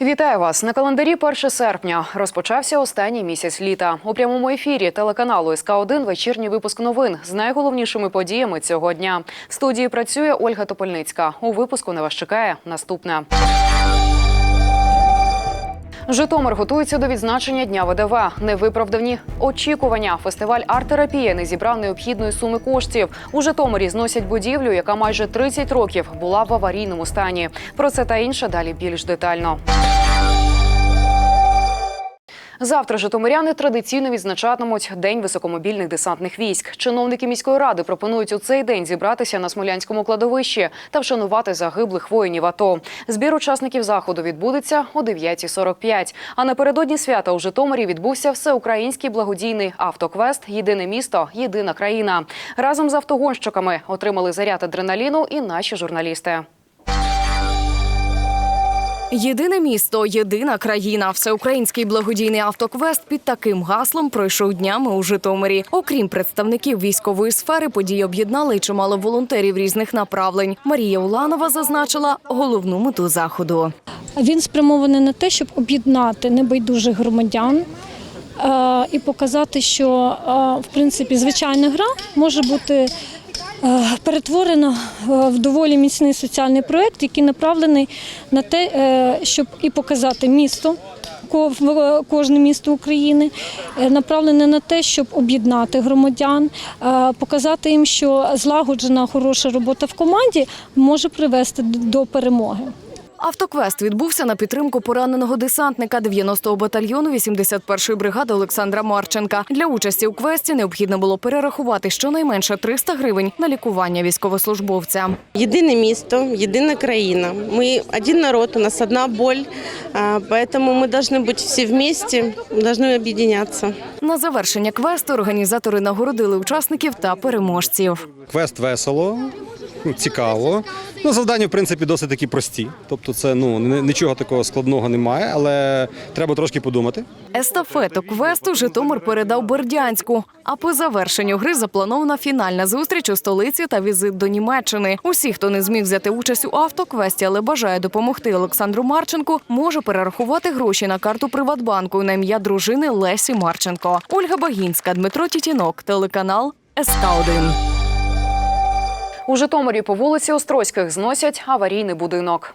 Вітаю вас на календарі 1 серпня. Розпочався останній місяць літа. У прямому ефірі телеканалу СК 1 вечірній випуск новин з найголовнішими подіями цього дня. В студії працює Ольга Топольницька. У випуску на вас чекає наступне. Житомир готується до відзначення дня ВДВ. Невиправдані очікування. Фестиваль арт-терапія не зібрав необхідної суми коштів. У Житомирі зносять будівлю, яка майже 30 років була в аварійному стані. Про це та інше далі більш детально. Завтра житомиряни традиційно відзначатимуть День високомобільних десантних військ. Чиновники міської ради пропонують у цей день зібратися на Смолянському кладовищі та вшанувати загиблих воїнів АТО. Збір учасників заходу відбудеться о 9.45. А напередодні свята у Житомирі відбувся всеукраїнський благодійний автоквест Єдине місто, єдина країна. Разом з автогонщиками отримали заряд адреналіну і наші журналісти. Єдине місто, єдина країна. Всеукраїнський благодійний автоквест під таким гаслом пройшов днями у Житомирі. Окрім представників військової сфери, події об'єднали й чимало волонтерів різних направлень. Марія Уланова зазначила головну мету заходу. Він спрямований на те, щоб об'єднати небайдужих громадян е, і показати, що е, в принципі звичайна гра може бути е, перетворена е, в доволі міцний соціальний проєкт, який направлений на те, е, щоб і показати місто. ко- Кожне місто України направлене на те, щоб об'єднати громадян, показати їм, що злагоджена хороша робота в команді може привести до перемоги. Автоквест відбувся на підтримку пораненого десантника 90-го батальйону 81-ї бригади Олександра Марченка. Для участі у квесті необхідно було перерахувати щонайменше 300 гривень на лікування військовослужбовця. Единое место, единая краина. Мы один народ, у нас одна боль, а, поэтому мы должны быть все вместе, должны объединяться. На завершення квесту організатори нагородили учасників та переможців. Квест весело, ну, цікаво. Ну, завдання, в принципі, досить такі прості. Тобто, це ну нічого такого складного немає, але треба трошки подумати. Естафету квесту Житомир передав Бердянську. А по завершенню гри запланована фінальна зустріч у столиці та візит до Німеччини. Усі, хто не зміг взяти участь у автоквесті, але бажає допомогти Олександру Марченку, може перерахувати гроші на карту Приватбанку на ім'я дружини Лесі Марченко. Ольга Багінська, Дмитро Тітінок, телеканал СК 1 У Житомирі по вулиці Острозьких зносять аварійний будинок.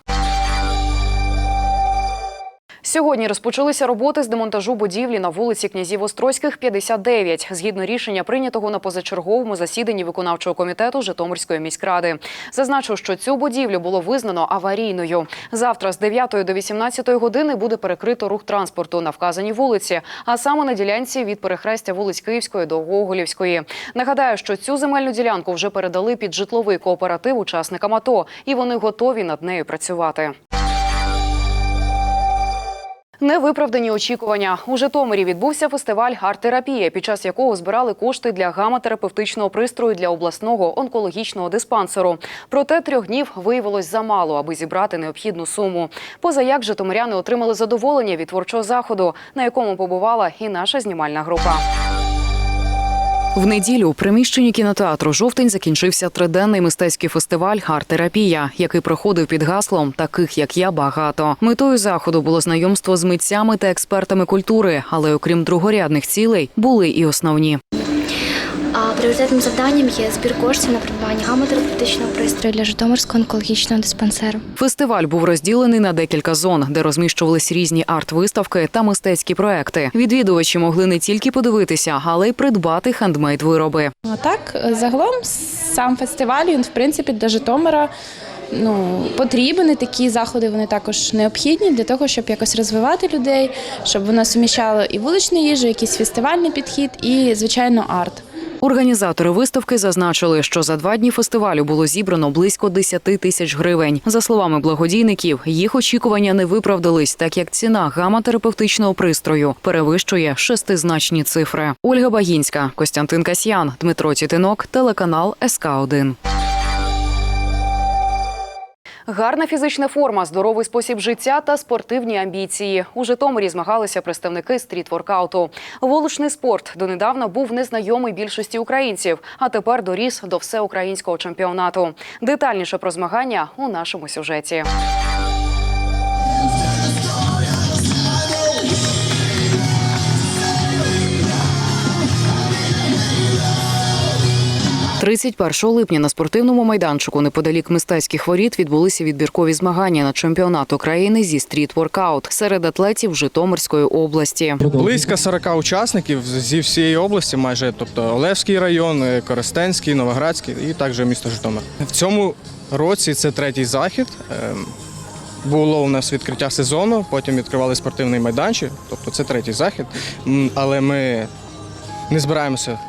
Сьогодні розпочалися роботи з демонтажу будівлі на вулиці князів Острозьких, 59, згідно рішення прийнятого на позачерговому засіданні виконавчого комітету Житомирської міськради. Зазначу, що цю будівлю було визнано аварійною. Завтра з 9 до 18 години буде перекрито рух транспорту на вказаній вулиці, а саме на ділянці від перехрестя вулиць Київської до Гоголівської. Нагадаю, що цю земельну ділянку вже передали під житловий кооператив учасникам АТО, і вони готові над нею працювати. Невиправдані очікування у Житомирі відбувся фестиваль арт-терапія, під час якого збирали кошти для гаматерапевтичного пристрою для обласного онкологічного диспансеру. Проте трьох днів виявилось замало, аби зібрати необхідну суму. Поза як житомиряни отримали задоволення від творчого заходу, на якому побувала і наша знімальна група. В неділю у приміщенні кінотеатру Жовтень закінчився триденний мистецький фестиваль Арт-терапія, який проходив під гаслом таких як я багато. Метою заходу було знайомство з митцями та експертами культури, але окрім другорядних цілей були і основні. А пріоритетним завданням є збір коштів на придбання гаматерапевтичного пристрою для Житомирського онкологічного диспансеру. Фестиваль був розділений на декілька зон, де розміщувались різні арт-виставки та мистецькі проекти. Відвідувачі могли не тільки подивитися, але й придбати хендмейд-вироби. А так, загалом сам фестиваль він в принципі для Житомира ну, потрібен. І такі заходи вони також необхідні для того, щоб якось розвивати людей, щоб воно суміщало і вуличну їжу, якийсь фестивальний підхід, і звичайно арт. Організатори виставки зазначили, що за два дні фестивалю було зібрано близько 10 тисяч гривень. За словами благодійників, їх очікування не виправдались, так як ціна гаматерапевтичного пристрою перевищує шестизначні цифри. Ольга Багінська, Костянтин Касьян, Дмитро Тітинок, телеканал СК 1 Гарна фізична форма, здоровий спосіб життя та спортивні амбіції. У Житомирі змагалися представники стріт-воркауту. Вуличний спорт донедавна був незнайомий більшості українців, а тепер доріс до всеукраїнського чемпіонату. Детальніше про змагання у нашому сюжеті. 31 липня на спортивному майданчику неподалік мистецьких воріт відбулися відбіркові змагання на чемпіонат України зі стріт-воркаут серед атлетів Житомирської області. Близько 40 учасників зі всієї області, майже тобто Олевський район, е, Коростенський, Новоградський і також місто Житомир. В цьому році це третій захід. Ем, Було у нас відкриття сезону, потім відкривали спортивний майданчик, тобто це третій захід. Але ми не збираємося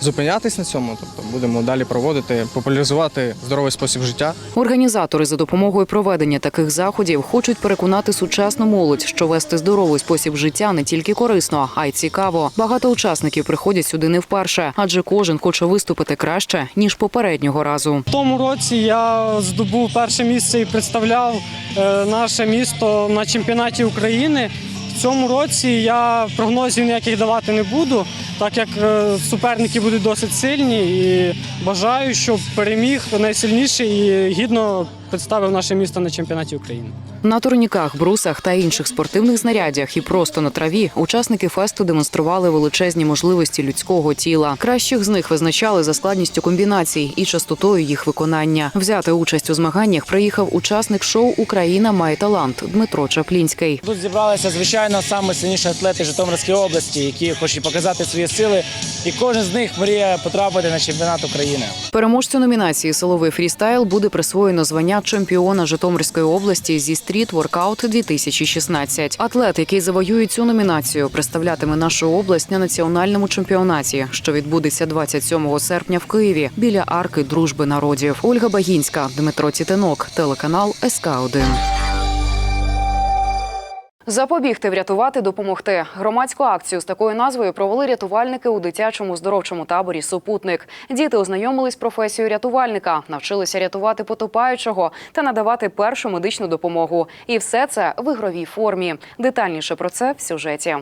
зупинятись на цьому, тобто будемо далі проводити, популяризувати здоровий спосіб життя. Організатори за допомогою проведення таких заходів хочуть переконати сучасну молодь, що вести здоровий спосіб життя не тільки корисно, а й цікаво. Багато учасників приходять сюди не вперше, адже кожен хоче виступити краще ніж попереднього разу. В тому році я здобув перше місце і представляв е, наше місто на чемпіонаті України. В цьому році я прогнозів ніяких давати не буду, так як е, суперники будуть досить сильні і бажаю, щоб переміг найсильніший і гідно представив наше місто на чемпіонаті України. На турніках, брусах та інших спортивних знарядях і просто на траві учасники фесту демонстрували величезні можливості людського тіла. Кращих з них визначали за складністю комбінацій і частотою їх виконання. Взяти участь у змаганнях приїхав учасник шоу Україна має талант Дмитро Чаплінський. Тут зібралися звичайно саме сильніші атлети Житомирської області, які хочуть показати свої сили, і кожен з них мріє потрапити на чемпіонат України. Переможцю номінації Силовий фрістайл буде присвоєно звання чемпіона Житомирської області зі стріт воркаут 2016. Атлет, який завоює цю номінацію, представлятиме нашу область на національному чемпіонаті, що відбудеться 27 серпня в Києві біля арки дружби народів. Ольга Багінська, Дмитро Тітинок, телеканал СК 1 Запобігти, врятувати, допомогти. Громадську акцію з такою назвою провели рятувальники у дитячому здоровчому таборі Супутник. Діти ознайомились з професією рятувальника, навчилися рятувати потопаючого та надавати першу медичну допомогу. І все це в ігровій формі. Детальніше про це в сюжеті.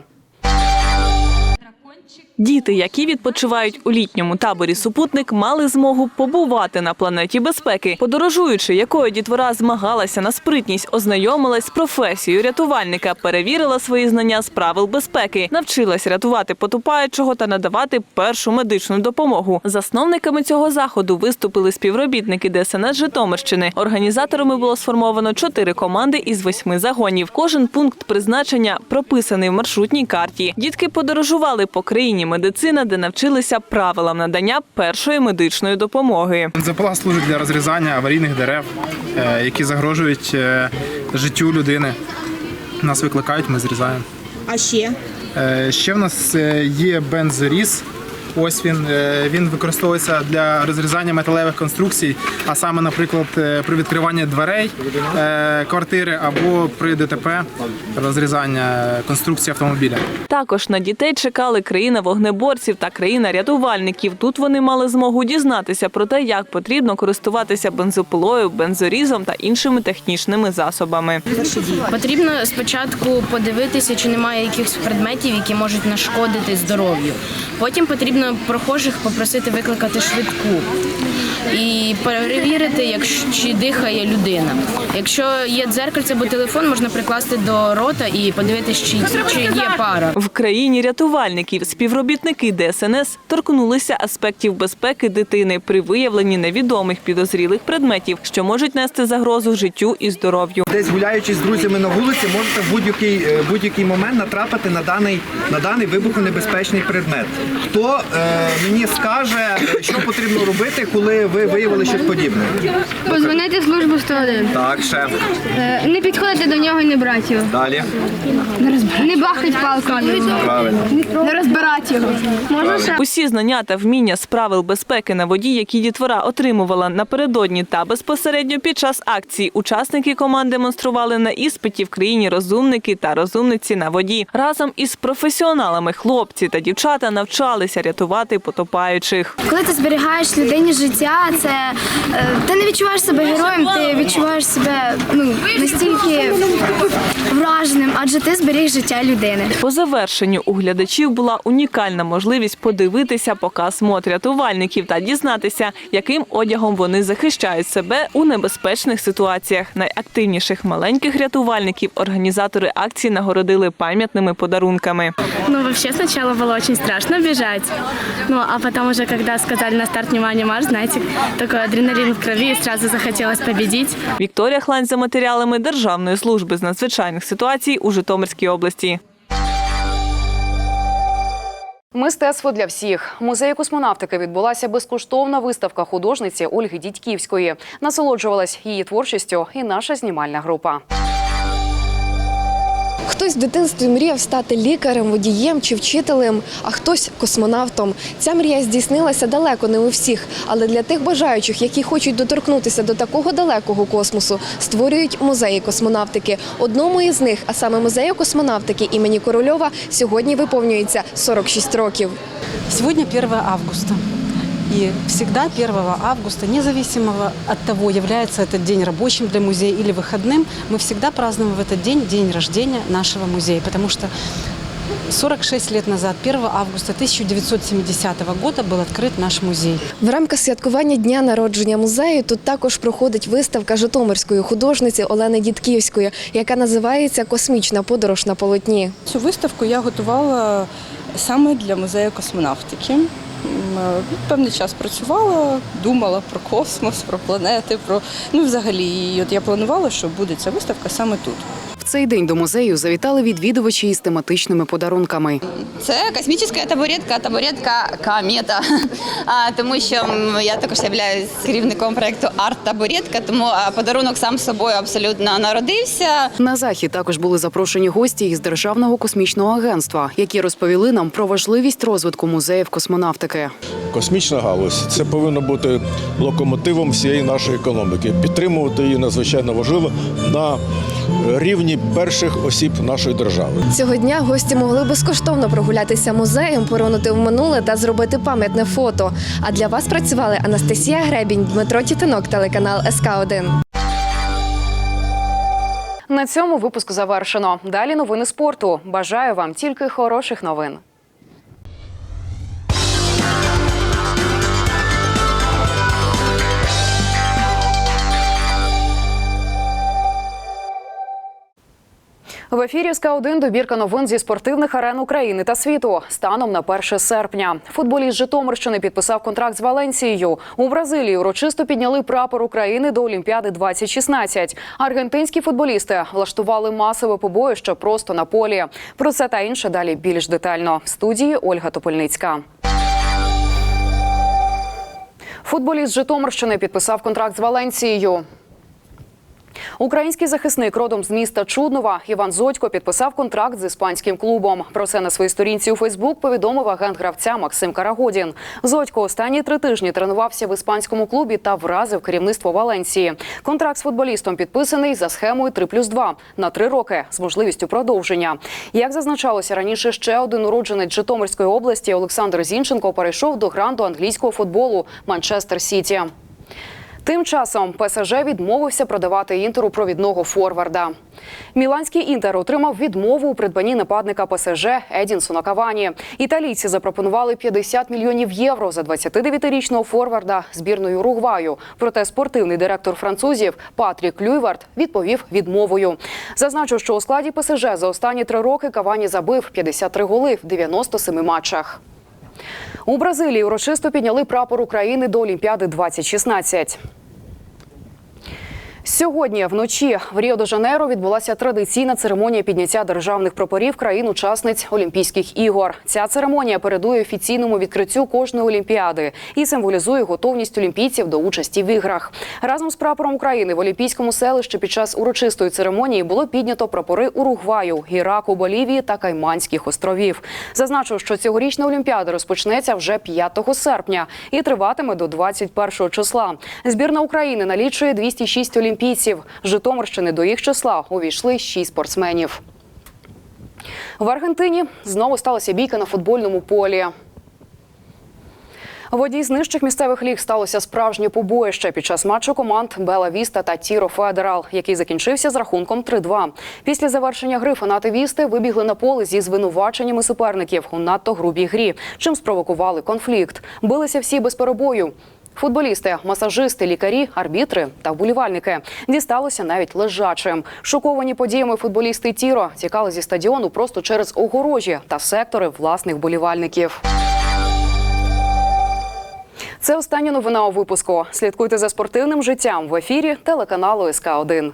Діти, які відпочивають у літньому таборі супутник, мали змогу побувати на планеті безпеки. Подорожуючи, якою дітвора змагалася на спритність, ознайомилась з професією рятувальника, перевірила свої знання з правил безпеки, навчилась рятувати потопаючого та надавати першу медичну допомогу. Засновниками цього заходу виступили співробітники ДСНС Житомирщини. Організаторами було сформовано чотири команди із восьми загонів. Кожен пункт призначення прописаний в маршрутній карті. Дітки подорожували по країні медицина, де навчилися правилам надання першої медичної допомоги. Запала служить для розрізання аварійних дерев, е, які загрожують е, життю людини. Нас викликають, ми зрізаємо. А ще Е, Ще в нас є бензоріз. Ось він, е, він використовується для розрізання металевих конструкцій, а саме, наприклад, е, при відкриванні дверей е, квартири або при ДТП розрізання конструкції автомобіля. Також на дітей чекали країна вогнеборців та країна рятувальників. Тут вони мали змогу дізнатися про те, як потрібно користуватися бензопилою, бензорізом та іншими технічними засобами. Потрібно спочатку подивитися, чи немає якихось предметів, які можуть нашкодити здоров'ю. Потім потрібно прохожих попросити викликати швидку і перевірити, якщо чи дихає людина. Якщо є дзеркальце або телефон, можна прикласти до рота і подивитися, чи, чи є пара. В країні рятувальників співробітники ДСНС торкнулися аспектів безпеки дитини при виявленні невідомих підозрілих предметів, що можуть нести загрозу життю і здоров'ю. Десь гуляючи з друзями на вулиці, можете в будь-який е, будь-який момент натрапити на даний на даний вибухонебезпечний предмет. Хто е, мені скаже, що потрібно робити, коли ви виявили щось подібне? Позвонити в службу 101. Так, шеф. Е, Не підходити до нього і не брати його. Далі. Не бахать палкою. Правильно. Не розбирати його. Можна ще? Усі знання та вміння з правил безпеки на воді, які дітвора отримувала напередодні та безпосередньо під час акції, учасники команд демонстрували на іспиті в країні розумники та розумниці на воді. Разом із професіоналами хлопці та дівчата навчалися рятувати потопаючих. Коли ти зберігаєш людині життя, це е, ти не відчуваєш себе героєм, ти відчуваєш себе ну настільки враженим, адже ти зберіг життя людини. По завершенню у глядачів була унікальна унікальна можливість подивитися показ мод рятувальників та дізнатися, яким одягом вони захищають себе у небезпечних ситуаціях. Найактивніших маленьких рятувальників організатори акції нагородили пам'ятними подарунками. Ну, вообще сначала было очень страшно бежать. Ну, а потом уже, когда сказали на старт внимание марш, знаете, такой адреналин в крови, и сразу захотелось победить. Вікторія Хлань за матеріалами Державної служби з надзвичайних ситуацій у Житомирській області. Мистецтво для всіх. Музеї космонавтики відбулася безкоштовна виставка художниці Ольги Дідьківської. Насолоджувалась її творчістю і наша знімальна група. Хтось в дитинстві мріяв стати лікарем, водієм чи вчителем, а хтось космонавтом. Ця мрія здійснилася далеко не у всіх, але для тих бажаючих, які хочуть доторкнутися до такого далекого космосу, створюють музеї космонавтики. Одному із них, а саме музею космонавтики імені Корольова, сьогодні виповнюється 46 років. Сегодня 1 августа. И всегда 1 августа, независимо от того, является этот день рабочим для музея или выходным, мы всегда празднуем в этот день день рождения нашего музея, потому что 46 лет назад, 1 августа 1970 года, был открыт наш музей. В рамках святкування дня народження музею тут також проходить виставка житомирської художниці Олени Дідківської, яка називається Космічна подорож на полотні. Цю виставку я готувала саме для музею космонавтики. Е, Певний час працювала, думала про космос, про планети, про ну взагалі. От я планувала, що буде ця виставка саме тут. Цей день до музею завітали відвідувачі із тематичними подарунками. Це космічна табуретка, табуретка комета. А, тому що я також являюсь керівником проекту Арт Табуретка, тому подарунок сам собою абсолютно народився. На захід також були запрошені гості із Державного космічного агентства, які розповіли нам про важливість розвитку музеїв космонавтики. Космічна галузь це повинно бути локомотивом всієї нашої економіки. Підтримувати її надзвичайно важливо на рівні перших осіб нашої держави. Цього дня гості могли безкоштовно прогулятися музеєм, поронути в минуле та зробити пам'ятне фото. А для вас працювали Анастасія Гребінь, Дмитро Тітинок, телеканал СК 1 На цьому випуск завершено. Далі новини спорту. Бажаю вам тільки хороших новин. В ефірі СК 1 добірка новин зі спортивних арен України та світу станом на 1 серпня. Футболіст Житомирщини підписав контракт з Валенцією. У Бразилії урочисто підняли прапор України до Олімпіади 2016. Аргентинські футболісти влаштували масове побоїще просто на полі. Про це та інше далі більш детально. В студії Ольга Топольницька. Футболіст Житомирщини підписав контракт з Валенцією. Український захисник родом з міста Чуднова Іван Зодько підписав контракт з іспанським клубом. Про це на своїй сторінці у Фейсбук повідомив агент гравця Максим Карагодін. Зодько останні три тижні тренувався в іспанському клубі та вразив керівництво Валенції. Контракт з футболістом підписаний за схемою 3 плюс 2 на три роки з можливістю продовження. Як зазначалося раніше, ще один уродженець Житомирської області Олександр Зінченко перейшов до гранду англійського футболу Манчестер Сіті. Тим часом ПСЖ відмовився продавати інтеру провідного форварда. Міланський інтер отримав відмову у придбанні нападника ПСЖ Едінсона Кавані. Італійці запропонували 50 мільйонів євро за 29-річного форварда збірної Уругваю. Проте спортивний директор французів Патрік Люйвард відповів відмовою. Зазначу, що у складі ПСЖ за останні три роки Кавані забив 53 голи в 97 матчах. У Бразилії урочисто підняли прапор України до Олімпіади 2016. Сьогодні вночі в Ріо-де-Жанейро відбулася традиційна церемонія підняття державних прапорів країн-учасниць Олімпійських ігор. Ця церемонія передує офіційному відкриттю кожної олімпіади і символізує готовність олімпійців до участі в іграх. Разом з прапором України в Олімпійському селищі під час урочистої церемонії було піднято прапори Уругваю, Іраку, Болівії та Кайманських островів. Зазначу, що цьогорічна олімпіада розпочнеться вже 5 серпня і триватиме до 21 числа. Збірна України налічує 206 олімпійців. Житомирщини до їх числа увійшли 6 спортсменів. В Аргентині знову сталася бійка на футбольному полі. В одній з нижчих місцевих ліг сталося справжнє побоїще під час матчу команд Бела Віста та Тіро Федерал, який закінчився з рахунком 3-2. Після завершення гри фанати Вісти вибігли на поле зі звинуваченнями суперників у надто грубій грі, чим спровокували конфлікт. Билися всі без перебою. Футболісти, масажисти, лікарі, арбітри та вболівальники дісталося навіть лежачим. Шоковані подіями футболісти Тіро тікали зі стадіону просто через огорожі та сектори власних вболівальників. Це остання новина у випуску. Слідкуйте за спортивним життям в ефірі телеканалу СК 1